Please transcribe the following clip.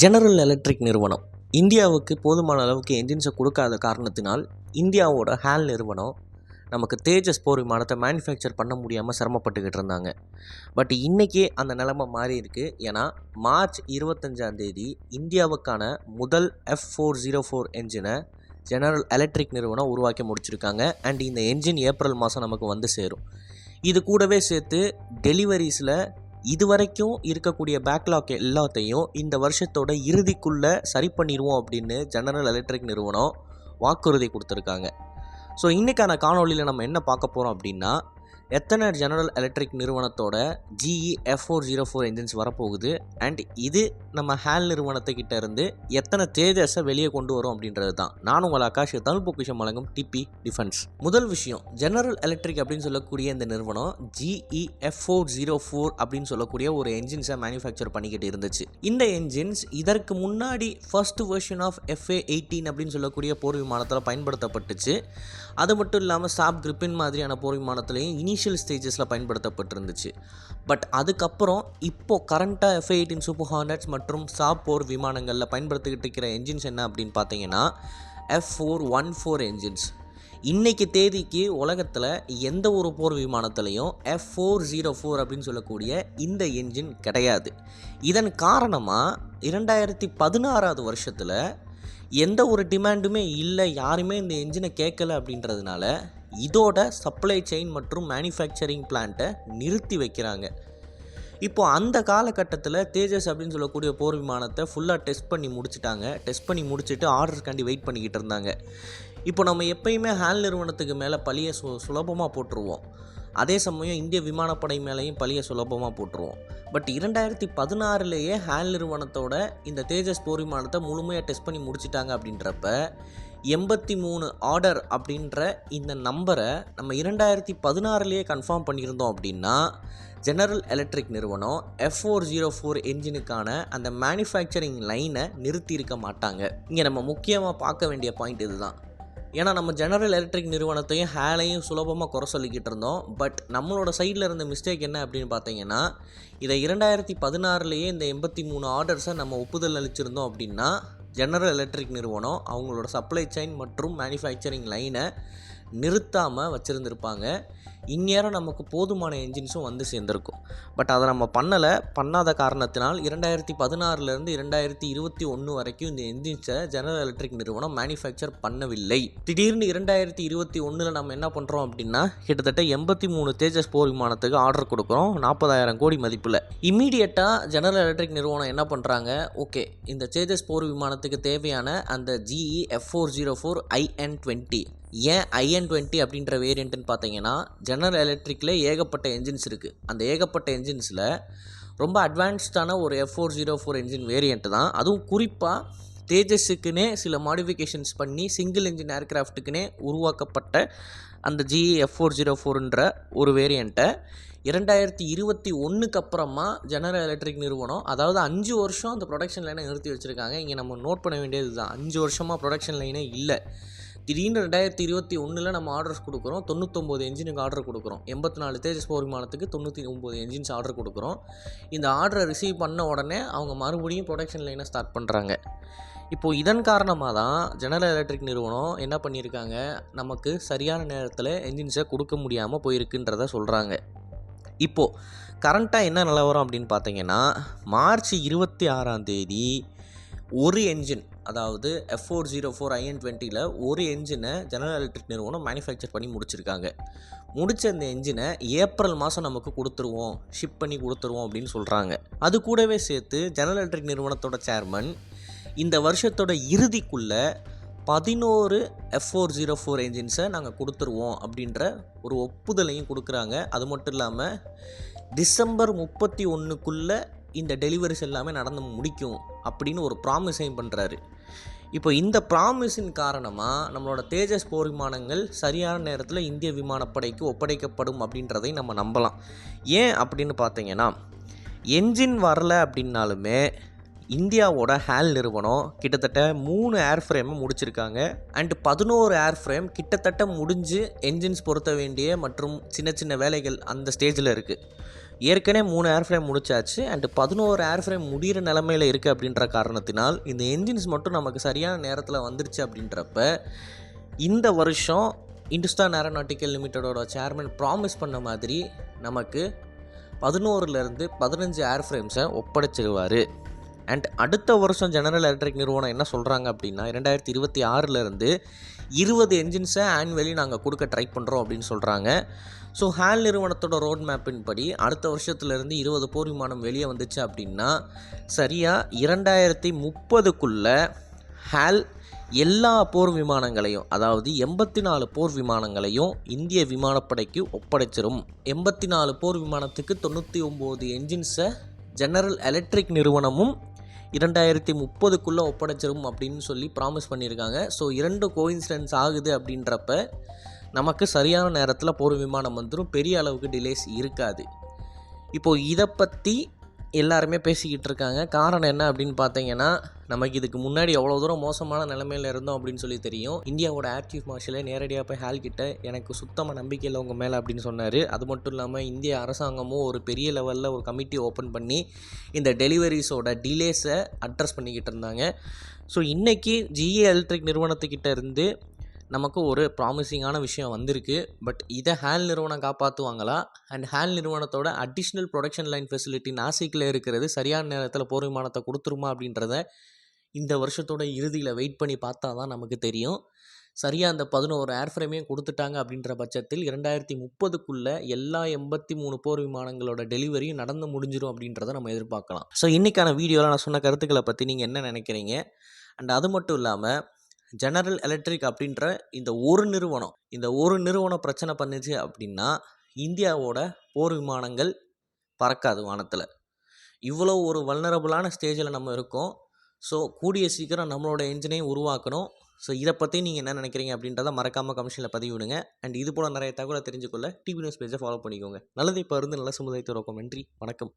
General electric நிறுவனம். இந்தியாவுக்கு போதுமான அளவுக்கு என்ஜின்ஸை கொடுக்காத காரணத்தினால் இந்தியாவோட ஹேல் நிறுவனம் நமக்கு தேஜஸ் போர் விமானத்தை மேனுஃபேக்சர் பண்ண முடியாமல் சிரமப்பட்டுக்கிட்டு இருந்தாங்க. பட் இன்றைக்கே அந்த நிலமை மாறி இருக்குது ஏன்னா மார்ச் இருபத்தஞ்சாந்தேதி இந்தியாவுக்கான முதல் எஃப் ஃபோர் ஜீரோ ஃபோர் என்ஜினை ஜெனரல் எலக்ட்ரிக் நிறுவனம் உருவாக்கி முடிச்சிருக்காங்க. அண்ட் இந்த என்ஜின் ஏப்ரல் மாதம் நமக்கு வந்து சேரும். இது கூடவே சேர்த்து டெலிவரிஸில் இதுவரைக்கும் இருக்கக்கூடிய பேக்லாக் எல்லாத்தையும் இந்த வருஷத்தோட இறுதிக்குள்ளே சரி பண்ணிடுவோம் அப்படின்னு ஜெனரல் எலக்ட்ரிக் நிறுவனம் வாக்குறுதி கொடுத்துருக்காங்க. ஸோ இன்றைக்கான காணொலியில் நம்ம என்ன பார்க்க போகிறோம் அப்படின்னா எத்தனை ஜெனரல் எலக்ட்ரிக் நிறுவனத்தோட GE F four zero four engines வரப்போகுது? அண்ட் இது நம்ம ஹேல் நிறுவனத்துக்கிட்ட இருந்து எத்தனை தேஜஸை வெளியே கொண்டு வரும் அப்படின்றது தான் நான் உங்கள் ஆகாஷ் தமிழ் பொக்கிஷம் வழங்கும் டிபி டிஃபென்ஸ் முதல் விஷயம் ஜெனரல் எலக்ட்ரிக் அப்படின்னு சொல்லக்கூடிய இந்த நிறுவனம் GE F four zero four அப்படின்னு சொல்லக்கூடிய ஒரு என்ஜின்ஸை மேனுஃபேக்சர் பண்ணிக்கிட்டு இருந்துச்சு. இந்த என்ஜின்ஸ் இதற்கு முன்னாடி first version of FA eighteen அப்படின்னு சொல்லக்கூடிய போர் விமானத்தில் பயன்படுத்தப்பட்டுச்சு. அது மட்டும் இல்லாமல் சாப் கிரிப்பின் மாதிரியான போர் விமானத்துலேயும் இனிஷியல் ஸ்டேஜஸில் பயன்படுத்தப்பட்டிருந்துச்சு. பட் அதுக்கப்புறம் இப்போது கரண்ட்டாக எஃப்ஐ எயிட்டின் சூப்பர் ஹார்னட்ஸ் மற்றும் சாப் போர் விமானங்களில் பயன்படுத்திக்கிட்டு இருக்கிற என்ஜின்ஸ் என்ன அப்படின்னு பார்த்தீங்கன்னா F four one four engines இன்றைக்கு தேதிக்கு உலகத்தில் எந்த ஒரு போர் விமானத்துலேயும் எஃப் ஃபோர் ஜீரோ ஃபோர் அப்படின்னு சொல்லக்கூடிய இந்த என்ஜின் கிடையாது. இதன் காரணமாக இரண்டாயிரத்தி பதினாறாவது வருஷத்தில் எந்த ஒரு டிமாண்டுமே இல்லை யாருமே இந்த என்ஜினை கேட்கல அப்படின்றதுனால இதோட சப்ளை செயின் மற்றும் மேனுஃபேக்சரிங் பிளான்ட்டை நிறுத்தி வைக்கிறாங்க. இப்போ அந்த காலகட்டத்தில் தேஜஸ் அப்படின்னு சொல்லக்கூடிய போர் விமானத்தை ஃபுல்லாக டெஸ்ட் பண்ணி முடிச்சிட்டாங்க. டெஸ்ட் பண்ணி முடிச்சுட்டு ஆர்டருக்காண்டி வெயிட் பண்ணிக்கிட்டு இருந்தாங்க. இப்போ நம்ம எப்பயுமே ஹேல் நிறுவனத்துக்கு மேலே பழிய சு சுலபமாக போட்டுருவோம். அதே சமயம் இந்திய விமானப்படை மேலேயும் பழிய சுலபமாக போட்டுருவோம். பட் இரண்டாயிரத்தி பதினாறுலேயே ஹேல் நிறுவனத்தோட இந்த தேஜஸ் போர் விமானத்தை முழுமையாக டெஸ்ட் பண்ணி முடிச்சிட்டாங்க அப்படின்றப்ப எண்பத்தி மூணு ஆர்டர் அப்படின்ற இந்த நம்பரை நம்ம இரண்டாயிரத்தி பதினாறுலேயே கன்ஃபார்ம் பண்ணியிருந்தோம் அப்படின்னா ஜெனரல் எலக்ட்ரிக் நிறுவனம் எஃப் ஃபோர் ஜீரோ ஃபோர் என்ஜினுக்கான அந்த மேனுஃபேக்சரிங் லைனை நிறுத்தி இருக்க மாட்டாங்க. இங்கே நம்ம முக்கியமாக பார்க்க வேண்டிய பாயிண்ட் இதுதான். ஏன்னா நம்ம ஜெனரல் எலக்ட்ரிக் நிறுவனத்தையும் ஹேலையும் சுலபமாக குறை சொல்லிக்கிட்டு இருந்தோம். பட் நம்மளோட சைடில் இருந்த மிஸ்டேக் என்ன அப்படின்னு பார்த்தீங்கன்னா இதை இரண்டாயிரத்தி பதினாறுலேயே இந்த எண்பத்தி மூணு ஆர்டர்ஸை நம்ம ஒப்புதல் அளிச்சிருந்தோம் அப்படின்னா ஜெனரல் எலக்ட்ரிக் நிறுவனம் அவங்களோட சப்ளை செயின் மற்றும் மேனுஃபேக்சரிங் லைனை நிறுத்தாமல் வச்சுருந்துருப்பாங்க. இந்நேரம் நமக்கு போதுமான என்ஜின்ஸும் வந்து சேர்ந்துருக்கும். பட் அதை நம்ம பண்ணலை. பண்ணாத காரணத்தினால் இரண்டாயிரத்தி பதினாறுலேருந்து இரண்டாயிரத்தி இருபத்தி ஒன்று வரைக்கும் இந்த என்ஜின்ஸை ஜெனரல் எலக்ட்ரிக் நிறுவனம் மேனுஃபேக்சர் பண்ணவில்லை. திடீர்னு இரண்டாயிரத்தி இருபத்தி ஒன்றில் நம்ம என்ன பண்ணுறோம் அப்படின்னா கிட்டத்தட்ட எண்பத்தி மூணு தேஜஸ் போர் விமானத்துக்கு ஆர்டர் கொடுக்குறோம். நாற்பதாயிரம் கோடி மதிப்பில். இமீடியட்டாக ஜெனரல் எலக்ட்ரிக் நிறுவனம் என்ன பண்ணுறாங்க ஓகே இந்த தேஜஸ் போர் விமானத்துக்கு தேவையான அந்த GE F four zero four IN twenty ஏன் ஐஎன் டுவெண்ட்டி அப்படின்ற வேரியண்ட்டுன்னு பார்த்தீங்கன்னா ஜெனரல் எலக்ட்ரிக்கில் ஏகப்பட்ட என்ஜின்ஸ் இருக்குது அந்த ஏகப்பட்ட என்ஜின்ஸில் ரொம்ப அட்வான்ஸ்டான ஒரு F four zero four engine variant தான். அதுவும் குறிப்பாக தேஜஸுக்குனே சில மாடிஃபிகேஷன்ஸ் பண்ணி சிங்கிள் இன்ஜின் ஏர்க்ராஃப்ட்டுக்குனே உருவாக்கப்பட்ட அந்த ஜிஇ எஃப் ஃபோர் ஜீரோ ஃபோருன்ற ஒரு வேரியண்ட்டை இரண்டாயிரத்தி இருபத்தி ஒன்றுக்கு அப்புறமா ஜெனரல் எலக்ட்ரிக் நிறுவனம் அதாவது அஞ்சு வருஷம் அந்த ப்ரொடக்ஷன் லைனை நிறுத்தி வச்சுருக்காங்க. இங்கே நம்ம நோட் பண்ண வேண்டியது தான் அஞ்சு வருஷமாக ப்ரொடக்ஷன் லைனே இல்லை. திடீர்னு ரெண்டாயிரத்தி இருபத்தி ஒன்றில் நம்ம ஆர்டர்ஸ் கொடுக்குறோம். தொண்ணூத்தொம்பது என்ஜினுக்கு ஆர்டர் கொடுக்குறோம். எண்பத்தி நாலு தேஜஸ் போர் விமானத்துக்கு தொண்ணூற்றி ஒம்பது என்ஜின்ஸ் ஆர்டர் கொடுக்குறோம். இந்த ஆர்டரை ரிசீவ் பண்ண உடனே அவங்க மறுபடியும் ப்ரொடக்ஷன் லைனை ஸ்டார்ட் பண்ணுறாங்க இப்போது இதன் காரணமாக தான் ஜெனரல் எலக்ட்ரிக் நிறுவனம் என்ன பண்ணியிருக்காங்க? நமக்கு சரியான நேரத்தில் என்ஜின்ஸை கொடுக்க முடியாமல் போயிருக்குன்றத சொல்கிறாங்க இப்போது கரண்ட்டாக என்ன நிலவரம் அப்படின்னு பார்த்தீங்கன்னா மார்ச் இருபத்தி ஆறாம் தேதி ஒரு என்ஜின் அதாவது F four zero four IN டுவெண்ட்டியில் ஒரு என்ஜினை ஜெனரல் எலக்ட்ரிக் நிறுவனம் மேனுஃபேக்சர் பண்ணி முடிச்சிருக்காங்க. முடித்த இந்த என்ஜினை ஏப்ரல் மாதம் நமக்கு கொடுத்துருவோம். ஷிப் பண்ணி கொடுத்துருவோம் அப்படின்னு சொல்கிறாங்க அது கூடவே சேர்த்து ஜெனரல் எலக்ட்ரிக் நிறுவனத்தோட சேர்மன் இந்த வருஷத்தோட இறுதிக்குள்ளே பதினோரு எஃப் ஃபோர் ஜீரோ ஃபோர் என்ஜின்ஸை நாங்கள் கொடுத்துருவோம் அப்படின்ற ஒரு ஒப்புதலையும் கொடுக்குறாங்க. அது மட்டும் இல்லாமல் டிசம்பர் முப்பத்தி ஒன்றுக்குள்ளே இந்த டெலிவரிஸ் எல்லாமே நடந்து முடிக்கும் அப்படின்னு ஒரு ப்ராமிஸையும் பண்ணுறாரு இப்போ இந்த ப்ராமிஸின் காரணமாக நம்மளோட தேஜஸ் போர் விமானங்கள் சரியான நேரத்தில் இந்திய விமானப்படைக்கு ஒப்படைக்கப்படும் அப்படின்றதை நம்ம நம்பலாம். ஏன் அப்படின்னு பார்த்தீங்கன்னா என்ஜின் வரல அப்படின்னாலுமே இந்தியாவோட ஹேல் நிறுவனம் கிட்டத்தட்ட மூணு ஏர் ஃப்ரேமை முடிச்சிருக்காங்க. அண்ட் பதினோரு ஏர் ஃப்ரேம் கிட்டத்தட்ட முடிஞ்சு என்ஜின்ஸ் பொருத்த வேண்டிய மற்றும் சின்ன சின்ன வேலைகள் அந்த ஸ்டேஜில் இருக்குது ஏற்கனவே மூணு ஏர் ஃப்ரேம் முடிச்சாச்சு அண்ட் பதினோரு ஏர் ஃப்ரேம் முடிகிற நிலமையில் இருக்குது அப்படின்ற காரணத்தினால் இந்த என்ஜின்ஸ் மட்டும் நமக்கு சரியான நேரத்தில் வந்துருச்சு அப்படின்றப்ப இந்த வருஷம் இந்துஸ்தான் ஏரோநாட்டிக்கல் லிமிட்டடோட சேர்மன் ப்ராமிஸ் பண்ண மாதிரி நமக்கு பதினோருலேருந்து பதினஞ்சு ஏர் ஃப்ரேம்ஸை ஒப்படைச்சிடுவார் அண்ட் அடுத்த வருஷம் ஜெனரல் எலக்ட்ரிக் நிறுவனம் என்ன சொல்கிறாங்க அப்படின்னா இரண்டாயிரத்தி இருபத்தி ஆறுலேருந்து இருபது என்ஜின்ஸை ஆனுவலி நாங்கள் கொடுக்க ட்ரை பண்ணுறோம் அப்படின்னு சொல்கிறாங்க ஸோ ஹேல் நிறுவனத்தோட ரோட் மேப்பின் படி அடுத்த வருஷத்துலேருந்து இருபது போர் விமானம் வெளியே வந்துச்சு அப்படின்னா சரியாக இரண்டாயிரத்தி முப்பதுக்குள்ளே ஹேல் எல்லா போர் விமானங்களையும் அதாவது எண்பத்தி நாலு போர் விமானங்களையும் இந்திய விமானப்படைக்கு ஒப்படைச்சிரும். எண்பத்தி நாலு போர் விமானத்துக்கு தொண்ணூற்றி ஒம்பது என்ஜின்ஸை ஜெனரல் எலக்ட்ரிக் நிறுவனமும் இரண்டாயிரத்தி முப்பதுக்குள்ளே ஒப்படைச்சிரும் அப்படின்னு சொல்லி ப்ராமிஸ் பண்ணியிருக்காங்க. ஸோ இரண்டு கோயின்சிடென்ஸ் ஆகுது அப்படின்றப்ப நமக்கு சரியான நேரத்தில் போர் விமானம் வந்துடும் பெரிய அளவுக்கு டிலேஸ் இருக்காது. இப்போது இதை பற்றி எல்லாருமே பேசிக்கிட்டு இருக்காங்க. காரணம் என்ன அப்படின்னு பார்த்தீங்கன்னா நமக்கு இதுக்கு முன்னாடி எவ்வளோ தூரம் மோசமான நிலைமையில் இருந்தோம் அப்படின்னு சொல்லி தெரியும். இந்தியாவோட ஏர் சீஃப் மார்ஷலே நேரடியாக போய் ஹால் கிட்ட எனக்கு சுத்தமாக நம்பிக்கை இல்லை உங்கள் மேலே அப்படின்னு சொன்னார். அது மட்டும் இல்லாமல் இந்திய அரசாங்கமும் ஒரு பெரிய லெவலில் ஒரு கமிட்டி ஓப்பன் பண்ணி இந்த டெலிவரிஸோட டிலேஸை அட்ரஸ் பண்ணிக்கிட்டு இருந்தாங்க. ஸோ இன்றைக்கி ஜிஏ எலக்ட்ரிக் நிறுவனத்துக்கிட்ட இருந்து நமக்கு ஒரு ப்ராமிசிங்கான விஷயம் வந்திருக்கு. பட் இதை ஹேல் நிறுவனம் காப்பாற்றுவாங்களா அண்ட் ஹேல் நிறுவனத்தோட அடிஷ்னல் ப்ரொடக்ஷன் லைன் ஃபெசிலிட்டி நாசிக்கில் இருக்கிறது சரியான நேரத்தில் போர் விமானத்தை கொடுத்துருமா அப்படின்றத இந்த வருஷத்தோட இறுதியில் வெயிட் பண்ணி பார்த்தா தான் நமக்கு தெரியும். சரியாக அந்த பதினோரு ஏர் ஃப்ரேமையும் கொடுத்துட்டாங்க அப்படின்ற பட்சத்தில் இரண்டாயிரத்தி முப்பதுக்குள்ளே எல்லா எண்பத்தி மூணு போர் விமானங்களோட டெலிவரியும் நடந்து முடிஞ்சிடும் அப்படின்றத நம்ம எதிர்பார்க்கலாம். ஸோ இன்றைக்கான வீடியோவில் நான் சொன்ன கருத்துக்களை பற்றி நீங்கள் என்ன நினைக்கிறீங்க? அண்ட் அது மட்டும் இல்லாமல் ஜெனரல் எலக்ட்ரிக் அப்படின்ற இந்த ஒரு நிறுவனம் இந்த ஒரு நிறுவனம் பிரச்சனை பண்ணுச்சு அப்படின்னா இந்தியாவோட போர் விமானங்கள் பறக்காது வானத்தில். இவ்வளோ ஒரு வல்னரபுளான ஸ்டேஜில் நம்ம இருக்கோம். ஸோ கூடிய சீக்கிரம் நம்மளோட என்ஜினையும் உருவாக்கணும். ஸோ இதை பற்றி நீங்கள் என்ன நினைக்கிறீங்க அப்படின்றத மறக்காமல் கமிஷனில் பதிவு விடுங்க அண்ட் இது போல் நிறைய தகவலை தெரிஞ்சுக்கொள்ள டிவி நியூஸ் பேஜை ஃபாலோ பண்ணிக்கோங்க. நல்லதை இப்போ இருந்து நல்ல சமுதாயத்தை நன்றி வணக்கம்.